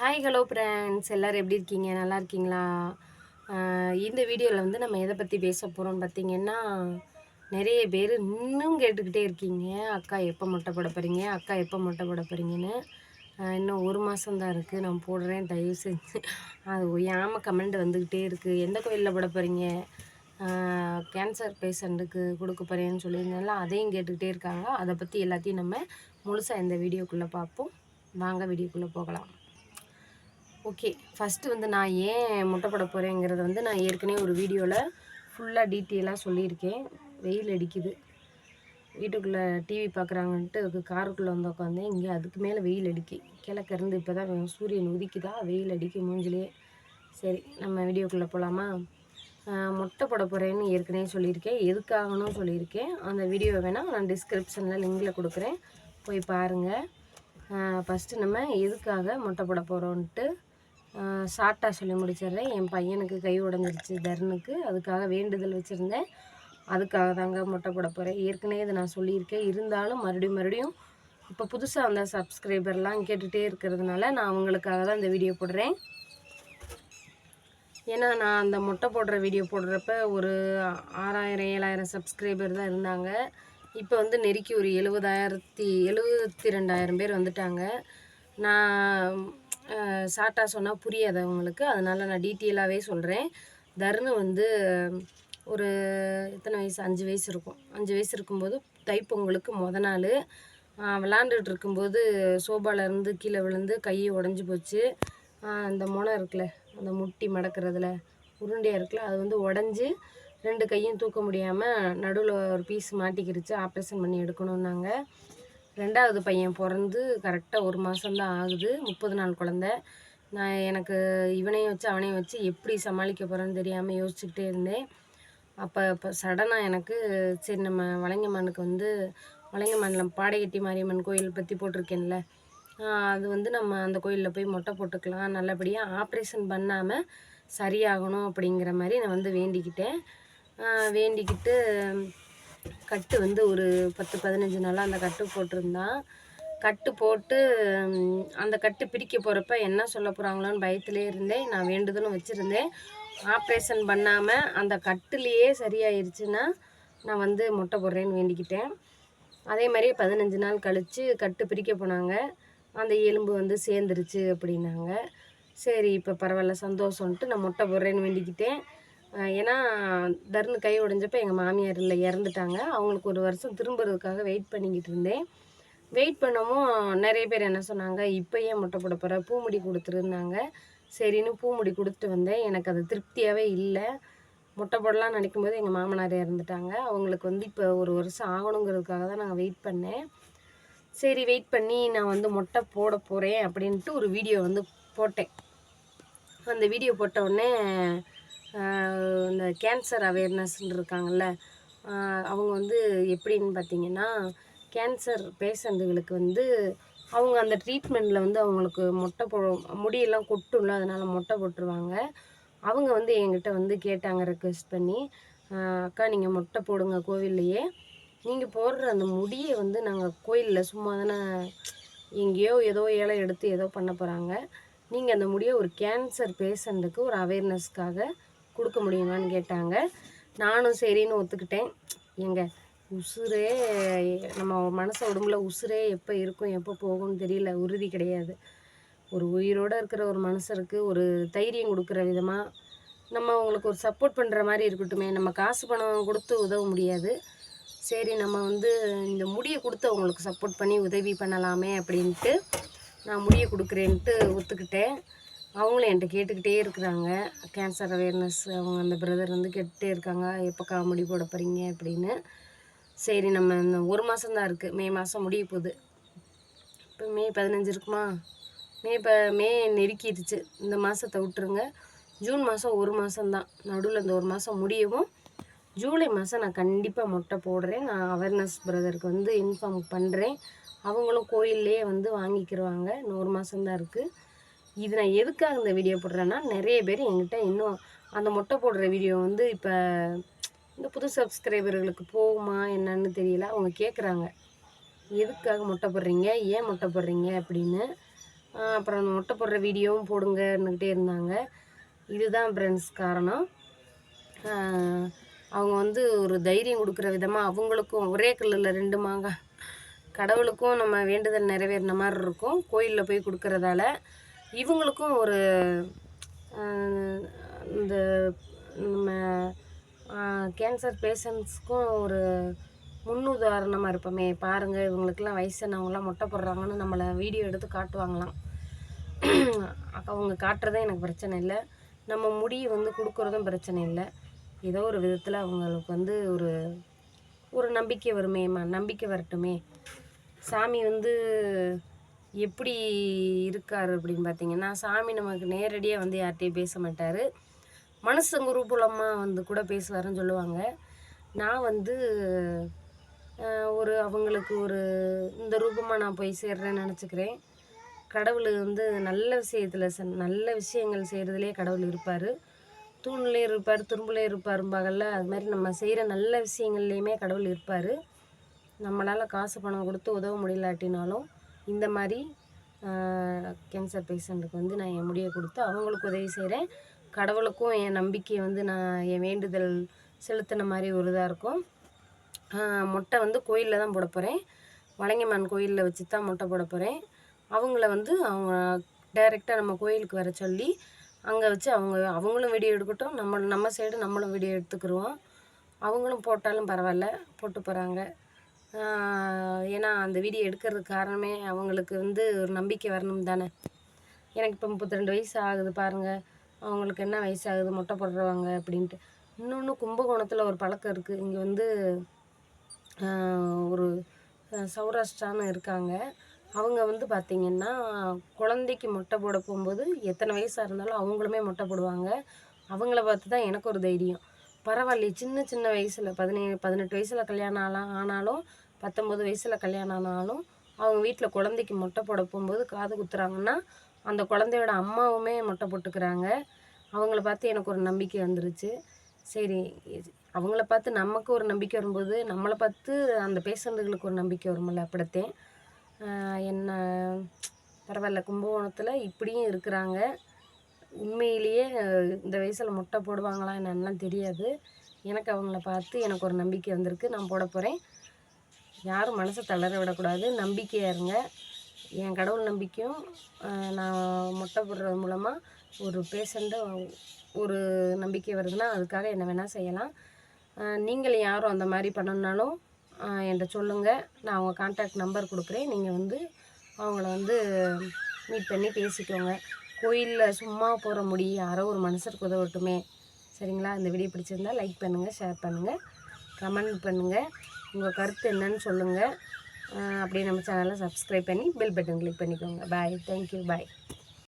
Hi hello friends எல்லோரும் எப்படி இருக்கீங்க? நல்லா இருக்கீங்களா? இந்த வீடியோவில் வந்து நம்ம எதை பற்றி பேச போகிறோம்னு பார்த்தீங்கன்னா நிறைய பேர் இன்னும் கேட்டுக்கிட்டே இருக்கீங்க. அக்கா எப்போ மொட்டை போட போகிறீங்க அக்கா எப்போ மொட்டை போட போகிறீங்கன்னு இன்னும் ஒரு மாதம் இருக்குது நான் போடுறேன் தயவு செஞ்சு. அது ஒய்யாமல் கமெண்ட் வந்துக்கிட்டே இருக்குது எந்த கோயிலில் போட போகிறீங்க கேன்சர் பேஷண்ட்டுக்கு கொடுக்க போகிறேன்னு சொல்லியிருந்தால அதையும் கேட்டுக்கிட்டே இருக்காங்க. அதை பற்றி எல்லாத்தையும் நம்ம முழுசாக இந்த வீடியோக்குள்ளே பார்ப்போம் வாங்க வீடியோக்குள்ளே போகலாம். ஓகே ஃபஸ்ட்டு வந்து நான் ஏன் முட்டை போட போகிறேங்கிறத வந்து நான் ஏற்கனவே ஒரு வீடியோவில் ஃபுல்லாக டீட்டெயிலாக சொல்லியிருக்கேன். வெயில் அடிக்குது. வீட்டுக்குள்ளே டிவி பார்க்குறாங்கன்ட்டு அதுக்கு காருக்குள்ளே வந்து உட்காந்தேன் இங்கே அதுக்கு மேலே வெயில் அடிக்கி. கிழக்கிறந்து இருந்து இப்போ தான் சூரியன் உதிக்குதா? வெயில் அடிக்கி மூஞ்சிலே. சரி நம்ம வீடியோக்குள்ளே போகலாமா முட்டை போட போகிறேன்னு ஏற்கனவே சொல்லியிருக்கேன். எதுக்காகணும் சொல்லியிருக்கேன். அந்த வீடியோ வேணால் நான் டிஸ்கிரிப்ஷனில் லிங்கில் கொடுக்குறேன். போய் பாருங்கள் ஃபஸ்ட்டு நம்ம எதுக்காக முட்டை போட போகிறோன்ட்டு ஷார்ட்டாக சொல்லி முடிச்சிடுறேன். என் பையனுக்கு கை உடஞ்சிருச்சு தர்னுக்கு. அதுக்காக வேண்டுதல் வச்சுருந்தேன். அதுக்காக தாங்க மொட்டை போட போகிறேன் ஏற்கனவே இதை நான் சொல்லியிருக்கேன். இருந்தாலும் மறுபடியும் மறுபடியும் இப்போ புதுசாக வந்த சப்ஸ்கிரைபர்லாம் கேட்டுகிட்டே இருக்கிறதுனால நான் அவங்களுக்காக தான் இந்த வீடியோ போடுறேன். ஏன்னா நான் அந்த மொட்டை போடுற வீடியோ போடுறப்ப ஒரு ஆறாயிரம் ஏழாயிரம் சப்ஸ்கிரைபர் தான் இருந்தாங்க. இப்போ வந்து நெருக்கி ஒரு எழுபதாயிரத்தி எழுபத்தி ரெண்டாயிரம் பேர் வந்துட்டாங்க. நான் ஷார்ட்டாக சொன்னால் புரியாது அவங்களுக்கு. அதனால் நான் டீட்டெயிலாகவே சொல்கிறேன் தர்னு வந்து ஒரு எத்தனை வயசு? அஞ்சு வயசு இருக்கும். அஞ்சு வயசு இருக்கும்போது தைப்பொங்கலுக்கு முத நாள். விளாண்டுட்டு இருக்கும்போது சோபாலேருந்து கீழே விழுந்து கை உடஞ்சி போச்சு. அந்த முனை இருக்குல்ல அந்த முட்டி மடக்கிறதுல உருண்டையாக இருக்குல்ல அது வந்து உடஞ்சி ரெண்டு கையும் தூக்க முடியாமல் நடுவில் ஒரு பீஸ் மாட்டிக்கிருச்சு. ஆப்ரேஷன் பண்ணி எடுக்கணுன்னாங்க ரெண்டாவது பையன் பிறந்து கரெக்டாக ஒரு மாதம்தான் ஆகுது. முப்பது நாள் குழந்த. நான் எனக்கு இவனையும் வச்சு அவனையும் வச்சு எப்படி சமாளிக்க போகிறேன்னு தெரியாமல் யோசிச்சுக்கிட்டே இருந்தேன். அப்போ இப்போ சடனாக எனக்கு சரி நம்ம வளைங்கம்மனுக்கு வந்து வளைங்கம்மனில் பாடையட்டி மாரியம்மன் கோயில் பற்றி போட்டிருக்கேன்ல. அது வந்து நம்ம அந்த கோயிலில் போய் மொட்டை போட்டுக்கலாம். நல்லபடியாக ஆப்ரேஷன் பண்ணாமல் சரியாகணும் அப்படிங்கிற மாதிரி நான் வந்து வேண்டிக்கிட்டேன். வேண்டிக்கிட்டு கட்டு வந்து ஒரு பத்து பதினஞ்சு நாளாக அந்த கட்டு போட்டிருந்தான் கட்டு போட்டு அந்த கட்டு பிரிக்க போகிறப்ப என்ன சொல்ல போகிறாங்களோன்னு பயத்திலே இருந்தேன். நான் வேண்டுதலும் வச்சுருந்தேன். ஆப்ரேஷன் பண்ணாமல் அந்த கட்டுலேயே சரியாயிருச்சுன்னா நான் வந்து மொட்டை போடுறேன்னு வேண்டிக்கிட்டேன். அதே மாதிரி பதினஞ்சு நாள் கழித்து கட்டு பிரிக்க போனாங்க. அந்த எலும்பு வந்து சேர்ந்துருச்சு அப்படின்னாங்க. சரி இப்போ பரவாயில்ல சந்தோஷம்ன்ட்டு நான் மொட்டை போடுறேன்னு வேண்டிக்கிட்டேன். ஏன்னா தர்னு கை உடஞ்சப்போ எங்கள் மாமியார் இல்லை இறந்துட்டாங்க. அவங்களுக்கு ஒரு வருஷம் திரும்புறதுக்காக வெயிட் பண்ணிக்கிட்டு இருந்தேன். வெயிட் பண்ணவும் நிறைய பேர் என்ன சொன்னாங்க இப்போ ஏன் முட்டை போட போகிற பூமுடி கொடுத்துருந்தாங்க சரின்னு பூமுடி கொடுத்துட்டு வந்தேன். எனக்கு அது திருப்தியாகவே இல்லை. முட்டை போடலாம் நினைக்கும் போது எங்கள் மாமனார் இறந்துட்டாங்க. அவங்களுக்கு வந்து இப்போ ஒரு வருஷம் ஆகணுங்கிறதுக்காக தான் நாங்கள் வெயிட் பண்ணேன். சரி வெயிட் பண்ணி நான் வந்து முட்டை போட போகிறேன் அப்படின்ட்டு ஒரு வீடியோ வந்து போட்டேன். அந்த வீடியோ போட்ட உடனே இந்த கேன்சர் அவேர்னஸ்ன்னு இருக்காங்கல்ல அவங்க வந்து எப்படின்னு பார்த்தீங்கன்னா கேன்சர் பேஷண்ட்டுகளுக்கு வந்து அவங்க அந்த ட்ரீட்மெண்ட்டில் வந்து அவங்களுக்கு மொட்டை போ முடியெல்லாம் கொட்டும்ல அதனால் மொட்டை போட்டுருவாங்க. அவங்க வந்து என்கிட்ட வந்து கேட்டாங்க ரெக்வெஸ்ட் பண்ணி அக்கா நீங்கள் மொட்டை போடுங்க கோவில்லையே. நீங்கள் போடுற அந்த முடியை வந்து நாங்கள் கோயிலில் சும்மா தானே எங்கேயோ ஏதோ ஏழை எடுத்து ஏதோ பண்ண போகிறாங்க நீங்கள் அந்த முடியை ஒரு கேன்சர் பேஷண்ட்டுக்கு ஒரு அவேர்னஸ்க்காக கொடுக்க முடியுமான்னு கேட்டாங்க. நானும் சரின்னு ஒத்துக்கிட்டேன். எங்க உசுரே நம்ம மனசு உடம்புல உசுரே எப்போ இருக்கும் எப்போ போகும்னு தெரியல உறுதி கிடையாது. ஒரு உயிரோடு இருக்கிற ஒரு மனுஷருக்கு ஒரு தைரியம் கொடுக்குற விதமாக நம்ம அவங்களுக்கு ஒரு சப்போர்ட் பண்ணுற மாதிரி இருக்கட்டுமே நம்ம காசு பணம் கொடுத்து உதவ முடியாது. சரி நம்ம வந்து இந்த முடியை கொடுத்து அவங்களுக்கு சப்போர்ட் பண்ணி உதவி பண்ணலாமே அப்படின்ட்டு நான் முடியை கொடுக்குறேன்ட்டு ஒத்துக்கிட்டேன். அவங்களும் என்கிட்ட கேட்டுக்கிட்டே இருக்கிறாங்க. கேன்சர் அவேர்னஸ் அவங்க அந்த பிரதர் வந்து கேட்டுகிட்டே இருக்காங்க. எப்போக்கா காமெடி போட போகிறீங்க அப்படின்னு. சரி நம்ம இந்த ஒரு மாதம் தான் இருக்குது மே மாதம் முடிய போகுது. இப்போ மே பதினஞ்சு இருக்குமா? மே இப்போ மே நெருக்கிடுச்சு. இந்த மாதத்தை விட்டுருங்க. ஜூன் மாதம் ஒரு மாதம்தான் நடுவில் இந்த ஒரு மாதம் முடியவும் ஜூலை மாதம் நான் கண்டிப்பாக முட்டை போடுறேன். நான் அவேர்னஸ் பிரதருக்கு வந்து இன்ஃபார்ம் பண்ணுறேன் அவங்களும் கோயில்லேயே வந்து வாங்கிக்கிருவாங்க. இன்னும் ஒரு மாதம்தான் இருக்குது இது நான் எதுக்காக இந்த வீடியோ போடுறேன்னா நிறைய பேர் என்கிட்ட இன்னும் அந்த மொட்டை போடுற வீடியோ வந்து இப்போ இந்த புது சப்ஸ்கிரைபர்களுக்கு போகுமா என்னன்னு தெரியல. அவங்க கேட்குறாங்க எதுக்காக மொட்டை போடுறீங்க? ஏன் மொட்டை போடுறீங்க? அப்படின்னு. அப்புறம் அந்த மொட்டை போடுற வீடியோவும் போடுங்கன்னுக்கிட்டே இருந்தாங்க. இதுதான் ஃப்ரெண்ட்ஸ் காரணம். அவங்க வந்து ஒரு தைரியம் கொடுக்குற விதமாக அவங்களுக்கும் ஒரே கல்லில் ரெண்டு மாங்காய் கடவுளுக்கும் நம்ம வேண்டுதல் நிறைவேறின மாதிரி இருக்கும். கோயிலில் போய் கொடுக்குறதால இவங்களுக்கும் ஒரு இந்த நம்ம கேன்சர் பேஷண்ட்ஸ்க்கும் ஒரு முன்னுதாரணமாக இருப்போமே. பாருங்கள் இவங்களுக்கெல்லாம் வயசானவங்களாம் மொட்டை போடுறாங்கன்னு நம்மளை வீடியோ எடுத்து காட்டுவாங்களாம். அவங்க காட்டுறதும் எனக்கு பிரச்சனை இல்லை. நம்ம முடியை வந்து கொடுக்குறதும் பிரச்சனை இல்லை. ஏதோ ஒரு விதத்தில் அவங்களுக்கு வந்து ஒரு ஒரு நம்பிக்கை வருமேம்மா நம்பிக்கை வரட்டுமே. சாமி வந்து எப்படி இருக்கார் அப்படின்னு பார்த்தீங்கன்னா சாமி நமக்கு நேரடியாக வந்து யார்கிட்டையும் பேச மாட்டார். மனசு குருபுலமாக வந்து கூட பேசுவாருன்னு சொல்லுவாங்க. நான் வந்து ஒரு அவங்களுக்கு ஒரு இந்த ரூபமாக நான் போய் சேர்றேன்னு நினச்சிக்கிறேன். கடவுள் வந்து நல்ல விஷயத்தில் நல்ல விஷயங்கள் செய்கிறதுலே கடவுள் இருப்பார். தூண்லேயும் இருப்பார் துரும்புலே இருப்பாரும்பாகல்ல அது மாதிரி நம்ம செய்கிற நல்ல விஷயங்கள்லையுமே கடவுள் இருப்பார். நம்மளால் காசு பணம் கொடுத்து உதவ முடியலாட்டினாலும் இந்த மாதிரி கேன்சர் பேஷண்ட்டுக்கு வந்து நான் என் முடியை கொடுத்து அவங்களுக்கு உதவி செய்கிறேன் கடவுளுக்கும் என் நம்பிக்கையை வந்து நான் என் வேண்டுதல் செலுத்தின மாதிரி ஒரு இதாக இருக்கும். முட்டை மொட்டை வந்து கோயிலில் தான் போட போகிறேன் வளங்கிமான் கோயிலில் வச்சு தான் மொட்டை போட போகிறேன் அவங்கள வந்து அவங்க டைரெக்டாக நம்ம கோயிலுக்கு வர சொல்லி அங்கே வச்சு அவங்க அவங்களும் வீடியோ எடுக்கட்டும். நம்ம நம்ம சைடு நம்மளும் வீடியோ எடுத்துக்கிருவோம். அவங்களும் போட்டாலும் பரவாயில்ல போட்டு போகிறாங்க ஏன்னா அந்த வீடியோ எடுக்கிறதுக்கு காரணமே அவங்களுக்கு வந்து ஒரு நம்பிக்கை வரணும் தானே. எனக்கு இப்போ முப்பத்தி ரெண்டு வயசு ஆகுது பாருங்கள் அவங்களுக்கு என்ன வயசு ஆகுது மொட்டை போடுறவங்க அப்படின்ட்டு. இன்னொன்று கும்பகோணத்தில் ஒரு பழக்கம் இருக்குது இங்கே வந்து ஒரு சௌராஷ்டிரான்னு இருக்காங்க. அவங்க வந்து பார்த்திங்கன்னா குழந்தைக்கு மொட்டை போட போகும்போது எத்தனை வயசாக இருந்தாலும் அவங்களுமே மொட்டை போடுவாங்க. அவங்கள பார்த்து தான் எனக்கு ஒரு தைரியம். பரவாயில்லையே சின்ன சின்ன வயசில் பதினேழு பதினெட்டு வயசில் கல்யாணம் ஆலாம் ஆனாலும் பத்தொம்பது வயசில் கல்யாணம் ஆனாலும் அவங்க வீட்டில் குழந்தைக்கு மொட்டை போட போகும்போது காது குத்துறாங்கன்னா அந்த குழந்தையோட அம்மாவுமே மொட்டை போட்டுக்கிறாங்க. அவங்கள பார்த்து எனக்கு ஒரு நம்பிக்கை வந்துருச்சு. சரி அவங்கள பார்த்து நமக்கு ஒரு நம்பிக்கை வரும்போது நம்மளை பார்த்து அந்த பேஷண்ட்டுகளுக்கு ஒரு நம்பிக்கை வரும்ல அப்படித்தேன். என்ன பரவாயில்ல கும்பகோணத்தில் இப்படியும் இருக்கிறாங்க. உண்மையிலேயே இந்த வயசில் முட்டை போடுவாங்களா என்னென்னலாம் தெரியாது. எனக்கு அவங்கள பார்த்து எனக்கு ஒரு நம்பிக்கை வந்திருக்கு. நான் போட போகிறேன் யாரும் மனசை தளர விடக்கூடாது. நம்பிக்கையாக இருங்க. என் கடவுள் நம்பிக்கையும் நான் முட்டை போடுறது மூலமாக ஒரு பேஷண்ட்டை ஒரு நம்பிக்கை வருதுன்னா அதுக்காக என்ன வேணால் செய்யலாம். நீங்கள் யாரும் அந்த மாதிரி பண்ணணுன்னாலும் என்கிட்ட சொல்லுங்கள் நான் அவங்க கான்டாக்ட் நம்பர் கொடுக்குறேன். நீங்கள் வந்து அவங்கள வந்து மீட் பண்ணி பேசிக்கோங்க. கோயிலில் சும்மா போகிற முடி யாரோ ஒரு மனுஷருக்கு உதவட்டுமே. சரிங்களா? இந்த வீடியோ பிடிச்சிருந்தா லைக் பண்ணுங்கள் ஷேர் பண்ணுங்கள் கமெண்ட் பண்ணுங்கள் உங்கள் கருத்து என்னன்னு சொல்லுங்கள் அப்படியே நம்ம சேனலை சப்ஸ்கிரைப் பண்ணி பெல் பட்டன் கிளிக் பண்ணிக்கோங்க. Bye thank you bye